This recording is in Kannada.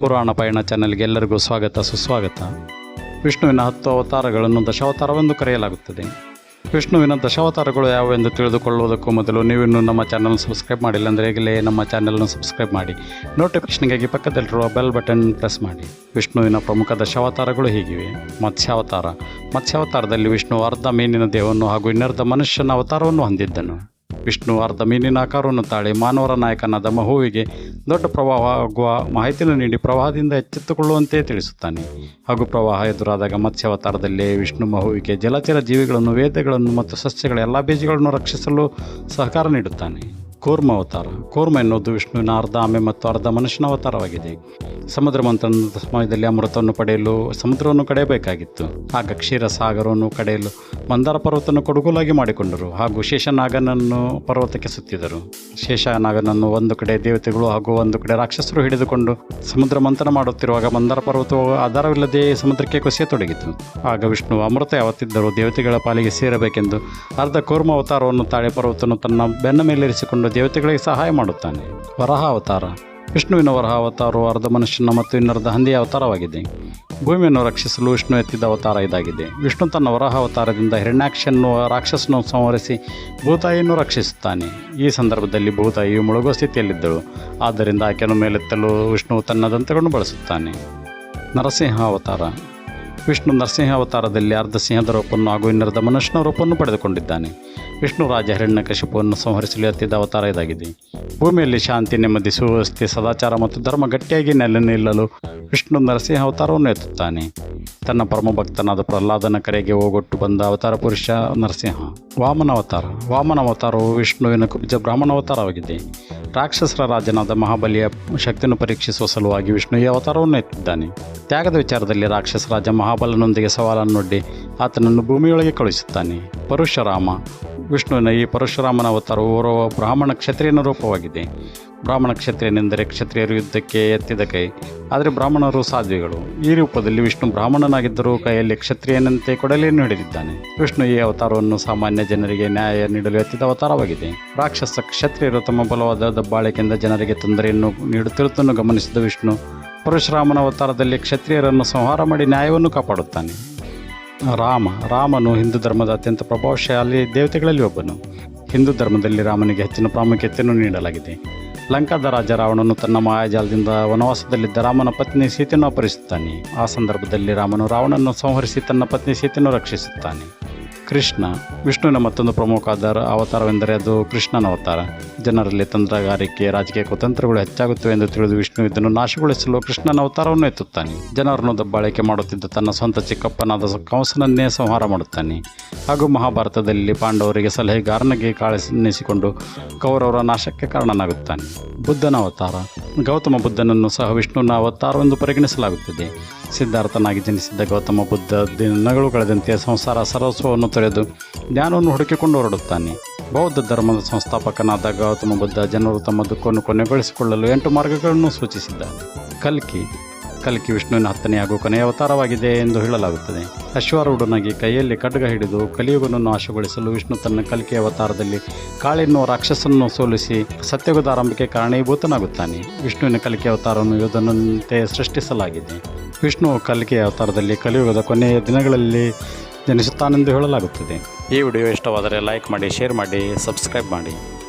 ಪುರಾಣ ಪಯಣ ಚಾನೆಲ್ಗೆ ಎಲ್ಲರಿಗೂ ಸ್ವಾಗತ, ಸುಸ್ವಾಗತ. ವಿಷ್ಣುವಿನ ಹತ್ತು ಅವತಾರಗಳನ್ನು ದಶಾವತಾರವೆಂದು ಕರೆಯಲಾಗುತ್ತದೆ. ವಿಷ್ಣುವಿನ ದಶಾವತಾರಗಳು ಯಾವುವೆಂದು ತಿಳಿದುಕೊಳ್ಳುವುದಕ್ಕೂ ಮೊದಲು ನೀವಿನ್ನೂ ನಮ್ಮ ಚಾನಲ್ ಸಬ್ಸ್ಕ್ರೈಬ್ ಮಾಡಿಲ್ಲ ಅಂದರೆ ಈಗಲೇ ನಮ್ಮ ಚಾನಲ್ನ ಸಬ್ಸ್ಕ್ರೈಬ್ ಮಾಡಿ. ನೋಟಿಫಿಕೇಷನ್ಗಾಗಿ ಪಕ್ಕದಲ್ಲಿರುವ ಬೆಲ್ ಬಟನ್ ಪ್ರೆಸ್ ಮಾಡಿ. ವಿಷ್ಣುವಿನ ಪ್ರಮುಖ ದಶಾವತಾರಗಳು ಹೀಗಿವೆ. ಮತ್ಸ್ಯಾವತಾರ. ಮತ್ಸ್ಯಾವತಾರದಲ್ಲಿ ವಿಷ್ಣು ಅರ್ಧ ಮೀನಿನ ದೇಹವನ್ನು ಹಾಗೂ ಇನ್ನರ್ಧ ಮನುಷ್ಯನ ಅವತಾರವನ್ನು ಹೊಂದಿದ್ದನು. ವಿಷ್ಣು ಅರ್ಧ ಮೀನಿನ ಆಕಾರವನ್ನು ತಾಳಿ ಮಾನವರ ನಾಯಕನಾದ ಮಹುವಿಗೆ ದೊಡ್ಡ ಪ್ರವಾಹ ಆಗುವ ಮಾಹಿತಿಯನ್ನು ನೀಡಿ ಪ್ರವಾಹದಿಂದ ಎಚ್ಚೆತ್ತುಕೊಳ್ಳುವಂತೆ ತಿಳಿಸುತ್ತಾನೆ. ಹಾಗೂ ಪ್ರವಾಹ ಎದುರಾದಾಗ ಮತ್ಸ್ಯಾವತಾರದಲ್ಲಿ ವಿಷ್ಣು ಮಹುವಿಗೆ ಜಲಚರ ಜೀವಿಗಳನ್ನು, ವೇದಗಳನ್ನು ಮತ್ತು ಸಸ್ಯಗಳ ಎಲ್ಲ ಬೀಜಗಳನ್ನು ರಕ್ಷಿಸಲು ಸಹಕಾರ ನೀಡುತ್ತಾನೆ. ಕೂರ್ಮ ಅವತಾರ. ಕೂರ್ಮ ಎನ್ನುವುದು ವಿಷ್ಣುವಿನ ಅರ್ಧ ಆಮೆ ಮತ್ತು ಅರ್ಧ ಮನುಷ್ಯನ ಅವತಾರವಾಗಿದೆ. ಸಮುದ್ರ ಮಂಥನದ ಸಮಯದಲ್ಲಿ ಅಮೃತವನ್ನು ಪಡೆಯಲು ಸಮುದ್ರವನ್ನು ಕಡೆಯಬೇಕಾಗಿತ್ತು. ಆಗ ಕ್ಷೀರಸಾಗರವನ್ನು ಕಡೆಯಲು ಮಂದಾರ ಪರ್ವತವನ್ನು ಕೊಡುಗೋಲಾಗಿ ಮಾಡಿಕೊಂಡರು ಹಾಗೂ ಶೇಷನಾಗನನ್ನು ಪರ್ವತಕ್ಕೆ ಸುತ್ತಿದರು. ಶೇಷನಾಗನನ್ನು ಒಂದು ಕಡೆ ದೇವತೆಗಳು ಹಾಗೂ ಒಂದು ಕಡೆ ರಾಕ್ಷಸರು ಹಿಡಿದುಕೊಂಡು ಸಮುದ್ರ ಮಂಥನ ಮಾಡುತ್ತಿರುವಾಗ ಮಂದಾರ ಪರ್ವತವು ಆಧಾರವಿಲ್ಲದೆ ಸಮುದ್ರಕ್ಕೆ ಕುಸಿಯತೊಡಗಿತು ಆಗ ವಿಷ್ಣು ಅಮೃತ ಯಾವತ್ತಿದ್ದರೂ ದೇವತೆಗಳ ಪಾಲಿಗೆ ಸೇರಬೇಕೆಂದು ಅರ್ಧ ಕೂರ್ಮ ಅವತಾರವನ್ನು ತಾಳೆ ಪರ್ವತನು ತನ್ನ ಬೆನ್ನ ಮೇಲಿರಿಸಿಕೊಂಡು ದೇವತೆಗಳಿಗೆ ಸಹಾಯ ಮಾಡುತ್ತಾನೆ. ವರಹ ಅವತಾರ. ವಿಷ್ಣುವಿನ ವರಹ ಅವತಾರವು ಅರ್ಧ ಮನುಷ್ಯನ ಮತ್ತು ಇನ್ನರ್ಧ ಹಂದಿಯ ಅವತಾರವಾಗಿದೆ. ಭೂಮಿಯನ್ನು ರಕ್ಷಿಸಲು ವಿಷ್ಣು ಎತ್ತಿದ ಅವತಾರ ಇದಾಗಿದೆ. ವಿಷ್ಣು ತನ್ನ ವರಹ ಅವತಾರದಿಂದ ಹಿರಣ್ಯಾಕ್ಷನ್ನು ರಾಕ್ಷಸನ್ನು ಸಂಹರಿಸಿ ಭೂತಾಯಿಯನ್ನು ರಕ್ಷಿಸುತ್ತಾನೆ. ಈ ಸಂದರ್ಭದಲ್ಲಿ ಭೂತಾಯಿಯು ಮುಳುಗುವ ಸ್ಥಿತಿಯಲ್ಲಿದ್ದಳು. ಆದ್ದರಿಂದ ಆಕೆಯನ್ನು ಮೇಲೆತ್ತಲು ವಿಷ್ಣು ತನ್ನ ದಂತಗಳನ್ನು ಬಳಸುತ್ತಾನೆ. ನರಸಿಂಹ ಅವತಾರ. ವಿಷ್ಣು ನರಸಿಂಹ ಅವತಾರದಲ್ಲಿ ಅರ್ಧ ಸಿಂಹದ ರೂಪವನ್ನು ಹಾಗೂ ಇನ್ನರ್ಧ ಮನುಷ್ಯನ ರೂಪವನ್ನು ಪಡೆದುಕೊಂಡಿದ್ದಾನೆ. ವಿಷ್ಣು ರಾಜ ಹಿರಣ್ಯಕಶಿಪುವನ್ನು ಸಂಹರಿಸಲು ಎತ್ತಿದ ಅವತಾರ ಇದಾಗಿದೆ. ಭೂಮಿಯಲ್ಲಿ ಶಾಂತಿ, ನೆಮ್ಮದಿ, ಸುವ್ಯವಸ್ಥೆ, ಸದಾಚಾರ ಮತ್ತು ಧರ್ಮ ಗಟ್ಟಿಯಾಗಿ ನೆಲೆ ನಿಲ್ಲಲು ವಿಷ್ಣು ನರಸಿಂಹ ಅವತಾರವನ್ನು ಎತ್ತುತ್ತಾನೆ. ತನ್ನ ಪರಮ ಭಕ್ತನಾದ ಪ್ರಹ್ಲಾದನ ಕರೆಗೆ ಹೋಗೊಟ್ಟು ಬಂದ ಅವತಾರ ಪುರುಷ ನರಸಿಂಹ. ವಾಮನ ಅವತಾರ. ವಾಮನ ಅವತಾರವು ವಿಷ್ಣುವಿನ ಕುಬ್ಜ ಬ್ರಾಹ್ಮಣ ಅವತಾರವಾಗಿದೆ. ರಾಕ್ಷಸರ ರಾಜನಾದ ಮಹಾಬಲಿಯ ಶಕ್ತಿಯನ್ನು ಪರೀಕ್ಷಿಸುವ ಸಲುವಾಗಿ ವಿಷ್ಣು ಈ ಅವತಾರವನ್ನು ಎತ್ತಿದ್ದಾನೆ. ತ್ಯಾಗದ ವಿಚಾರದಲ್ಲಿ ರಾಕ್ಷಸ ರಾಜ ಮಹಾಬಲನೊಂದಿಗೆ ಸವಾಲನ್ನೊಡ್ಡಿ ಆತನನ್ನು ಭೂಮಿಯೊಳಗೆ ಕಳುಹಿಸುತ್ತಾನೆ. ಪರಶುರಾಮ ವಿಷ್ಣುವಿನ ಈ ಪರಶುರಾಮನ ಅವತಾರವು ಓರ್ವ ಬ್ರಾಹ್ಮಣ ಕ್ಷತ್ರಿಯನ ರೂಪವಾಗಿದೆ. ಬ್ರಾಹ್ಮಣ ಕ್ಷತ್ರಿಯನೆಂದರೆ ಕ್ಷತ್ರಿಯರು ಯುದ್ಧಕ್ಕೆ ಎತ್ತಿದ ಕೈ, ಆದರೆ ಬ್ರಾಹ್ಮಣರು ಸಾಧ್ವಿಗಳು. ಈ ರೂಪದಲ್ಲಿ ವಿಷ್ಣು ಬ್ರಾಹ್ಮಣನಾಗಿದ್ದರೂ ಕೈಯಲ್ಲಿ ಕ್ಷತ್ರಿಯನಂತೆ ಕೊಡಲಿಯನ್ನು ಹಿಡಿದಿದ್ದಾನೆ. ವಿಷ್ಣು ಈ ಅವತಾರವನ್ನು ಸಾಮಾನ್ಯ ಜನರಿಗೆ ನ್ಯಾಯ ನೀಡಲು ಎತ್ತಿದ ಅವತಾರವಾಗಿದೆ. ರಾಕ್ಷಸ ಕ್ಷತ್ರಿಯರು ತಮ್ಮ ಬಲವಾದ ದಬ್ಬಾಳಿಕೆಯಿಂದ ಜನರಿಗೆ ತೊಂದರೆಯನ್ನು ನೀಡುತ್ತಿರುವುದನ್ನು ಗಮನಿಸಿದ ವಿಷ್ಣು ಪರಶುರಾಮನ ಅವತಾರದಲ್ಲಿ ಕ್ಷತ್ರಿಯರನ್ನು ಸಂಹಾರ ಮಾಡಿ ನ್ಯಾಯವನ್ನು ಕಾಪಾಡುತ್ತಾನೆ. ರಾಮ, ರಾಮನು ಹಿಂದೂ ಧರ್ಮದ ಅತ್ಯಂತ ಪ್ರಭಾವಶಾಲಿ ದೇವತೆಗಳಲ್ಲಿ ಒಬ್ಬನು. ಹಿಂದೂ ಧರ್ಮದಲ್ಲಿ ರಾಮನಿಗೆ ಹೆಚ್ಚಿನ ಪ್ರಾಮುಖ್ಯತೆಯನ್ನು ನೀಡಲಾಗಿದೆ. ಲಂಕಾದ ರಾಜ ರಾವಣನು ತನ್ನ ಮಾಯಾಜಾಲದಿಂದ ವನವಾಸದಲ್ಲಿದ್ದ ರಾಮನ ಪತ್ನಿ ಸೀತೆಯನ್ನು ಅಪಹರಿಸುತ್ತಾನೆ. ಆ ಸಂದರ್ಭದಲ್ಲಿ ರಾಮನು ರಾವಣನನ್ನು ಸಂಹರಿಸಿ ತನ್ನ ಪತ್ನಿ ಸೀತೆಯನ್ನು ರಕ್ಷಿಸುತ್ತಾನೆ. ಕೃಷ್ಣ. ವಿಷ್ಣುವಿನ ಮತ್ತೊಂದು ಪ್ರಮುಖ ಆಧಾರ, ಅವತಾರವೆಂದರೆ ಅದು ಕೃಷ್ಣನ ಅವತಾರ. ಜನರಲ್ಲಿ ತಂತ್ರಗಾರಿಕೆ, ರಾಜಕೀಯ ಕುತಂತ್ರಗಳು ಹೆಚ್ಚಾಗುತ್ತವೆ ಎಂದು ತಿಳಿದು ವಿಷ್ಣು ಇದನ್ನು ನಾಶಗೊಳಿಸಲು ಕೃಷ್ಣನ ಅವತಾರವನ್ನು ಎತ್ತುತ್ತಾನೆ. ಜನರನ್ನು ದಬ್ಬಾಳಿಕೆ ಮಾಡುತ್ತಿದ್ದ ತನ್ನ ಸ್ವಂತ ಚಿಕ್ಕಪ್ಪನಾದ ಕಂಸನನ್ನೇ ಸಂಹಾರ ಮಾಡುತ್ತಾನೆ. ಹಾಗೂ ಮಹಾಭಾರತದಲ್ಲಿ ಪಾಂಡವರಿಗೆ ಸಲಹೆಗಾರನಿಗೆ ಕಾಳಿಸಿಕೊಂಡು ಕೌರವರ ನಾಶಕ್ಕೆ ಕಾರಣನಾಗುತ್ತಾನೆ. ಬುದ್ಧನ ಅವತಾರ. ಗೌತಮ ಬುದ್ಧನನ್ನು ಸಹ ವಿಷ್ಣುವಿನ ಅವತಾರವೆಂದು ಪರಿಗಣಿಸಲಾಗುತ್ತದೆ. ಸಿದ್ಧಾರ್ಥನಾಗಿ ಜನಿಸಿದ್ದ ಗೌತಮ ಬುದ್ಧ ದಿನಗಳು ಕಳೆದಂತೆ ಸಂಸಾರ ಸರಸ್ವವನ್ನು ತೊರೆದು ಜ್ಞಾನವನ್ನು ಹುಡುಕಿಕೊಂಡು ಹೊರಡುತ್ತಾನೆ. ಬೌದ್ಧ ಧರ್ಮದ ಸಂಸ್ಥಾಪಕನಾದ ಗೌತಮ ಬುದ್ಧ ಜನರು ತಮ್ಮ ದುಃಖವನ್ನು ಕೊನೆಗೊಳಿಸಿಕೊಳ್ಳಲು ಎಂಟು ಮಾರ್ಗಗಳನ್ನು ಸೂಚಿಸಿದ್ದಾನೆ. ಕಲ್ಕಿ. ಕಲ್ಕಿ ವಿಷ್ಣುವಿನ ಹತ್ತನೇ ಹಾಗೂ ಕೊನೆಯ ಅವತಾರವಾಗಿದೆ ಎಂದು ಹೇಳಲಾಗುತ್ತದೆ. ಅಶ್ವಾರೂಢನಾಗಿ ಕೈಯಲ್ಲಿ ಖಡ್ಗ ಹಿಡಿದು ಕಲಿಯುಗವನ್ನು ನಾಶಗೊಳಿಸಲು ವಿಷ್ಣು ತನ್ನ ಕಲ್ಕಿ ಅವತಾರದಲ್ಲಿ ಕಾಳೆನ್ನುವ ರಾಕ್ಷಸನ್ನು ಸೋಲಿಸಿ ಸತ್ಯಯುಗದ ಆರಂಭಕ್ಕೆ ಕಾರಣೀಭೂತನಾಗುತ್ತಾನೆ. ವಿಷ್ಣುವಿನ ಕಲಿಕೆ ಅವತಾರವನ್ನು ಯೋಧನಂತೆ ಸೃಷ್ಟಿಸಲಾಗಿದೆ. ವಿಷ್ಣು ಕಲಿಕೆ ಅವತಾರದಲ್ಲಿ ಕಲಿಯುಗದ ಕೊನೆಯ ದಿನಗಳಲ್ಲಿ ಜನಿಸುತ್ತಾನೆಂದು ಹೇಳಲಾಗುತ್ತದೆ. ಈ ವಿಡಿಯೋ ಇಷ್ಟವಾದರೆ ಲೈಕ್ ಮಾಡಿ, ಶೇರ್ ಮಾಡಿ, ಸಬ್ಸ್ಕ್ರೈಬ್ ಮಾಡಿ.